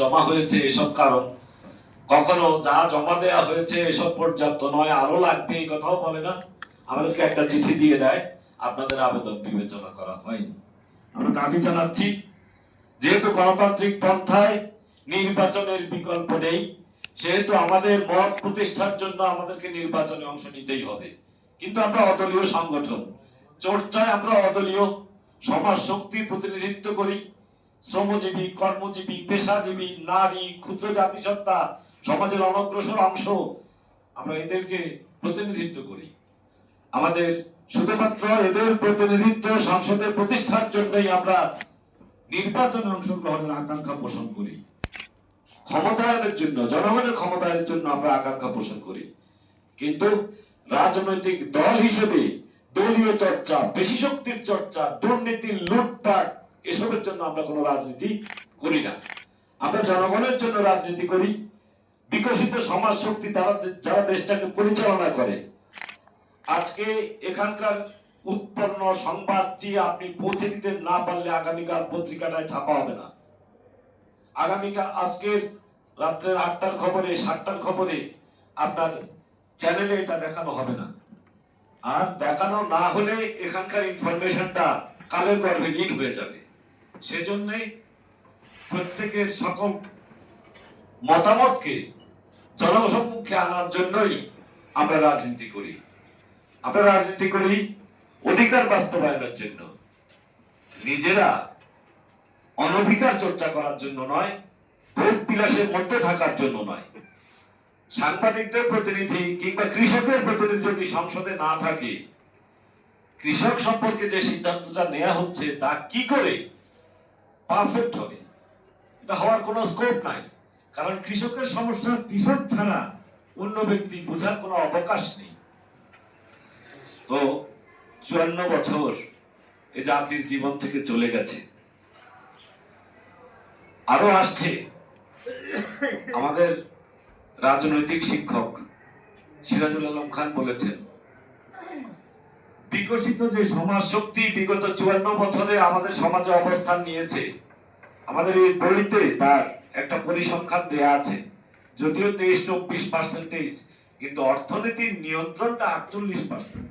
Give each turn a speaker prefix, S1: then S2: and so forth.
S1: জমা হয়েছে এসব কারণ। কখনো যা জমা দেয়া হয়েছে এসব পর্যাপ্ত নয় আরও লাগবে, এই কথাও বলে না। আমাদেরকে একটা চিঠি দিয়ে দেয়, আপনাদের আবেদন বিবেচনা করা হয়নি। আমরা দাবি জানাচ্ছি, যেহেতু গণতান্ত্রিক পন্থায় নির্বাচনের বিকল্প নেই, সেহেতু আমাদের মত প্রতিষ্ঠার জন্য আমাদেরকে নির্বাচনে অংশ নিতেই হবে। কিন্তু আমরা অদলীয় সংগঠন, চর্চায় আমরা অদলীয় সমাজ শক্তির প্রতিনিধিত্ব করি শ্রমজীবী, কর্মজীবী, পেশাজীবী, নারী, ক্ষুদ্র জাতিসত্তা, সমাজের অনগ্রসর অংশ, আমরা এদেরকে প্রতিনিধিত্ব করি। আমাদের শুধুমাত্র এদের প্রতিনিধিত্ব সংসদে প্রতিষ্ঠার জন্যই আমরা নির্বাচনে অংশগ্রহণের আকাঙ্ক্ষা পোষণ করি। ক্ষমতায়নের জন্য, জনগণের ক্ষমতায়নের জন্য আমরা আকাঙ্ক্ষা পোষণ করি। কিন্তু রাজনৈতিক দল হিসেবে দলীয় চর্চা বেশি শক্তির চর্চা, দুর্নীতি, লুটপাট এসবের জন্য আমরা কোনো রাজনীতি করি না। আমরা জনগণের জন্য রাজনীতি করি। বিকশিত সমাজ শক্তি তারা যারা দেশটাকে পরিচালনা করে। আজকে এখানকার উৎপন্ন সংবাদটি আপনি পৌঁছে দিতে না পারলে আগামীকাল পত্রিকাটায় ছাপা হবে না। আগামীকাল আজকের রাত্রের আটটার খবরে, সাতটার খবরে আপনার চ্যানেলে এটা দেখানো হবে না। আর দেখানো না হলে এখানকার ইনফরমেশনটা কালের গর্ভে লীন হয়ে যাবে। সেজন্যই প্রত্যেকের সকল মতামতকে জনসম্মুখে আনার জন্যই আমরা রাজনীতি করি। আমরা রাজনীতি করি অধিকার বাস্তবায়নের জন্য। নিজেরা অনধিকার চর্চা করার জন্য নয় ভোগ বিলাসের মধ্যে থাকার জন্য নয়। সাংবাদিকদের প্রতিনিধি কিংবা কৃষকের প্রতিনিধি যদি সংসদে না থাকে, কৃষক সম্পর্কে যে সিদ্ধান্তটা নেওয়া হচ্ছে তা কি করে পারফেক্ট হবে। এটা হওয়ার কোনো স্কোপ নাই। কারণ কৃষকের সমস্যা কৃষক ছাড়া অন্য ব্যক্তি বোঝার কোনো অবকাশ নেই। তো চুয়ান্ন বছর এ জাতির জীবন থেকে চলে গেছে। আরও আসছে আমাদের রাজনৈতিক শিক্ষক সিরাজুল আলম খান বলেছেন বিকশিত যে সমাজ শক্তি বিগত চুয়ান্ন বছরে আমাদের সমাজে অবস্থান নিয়েছে, আমাদের এই বইতে তার একটা পরিসংখ্যান দেয়া আছে। যদিও তেইশ, চব্বিশ পার্সেন্টেজ কিন্তু অর্থনীতির নিয়ন্ত্রণটা আটচল্লিশ পার্সেন্ট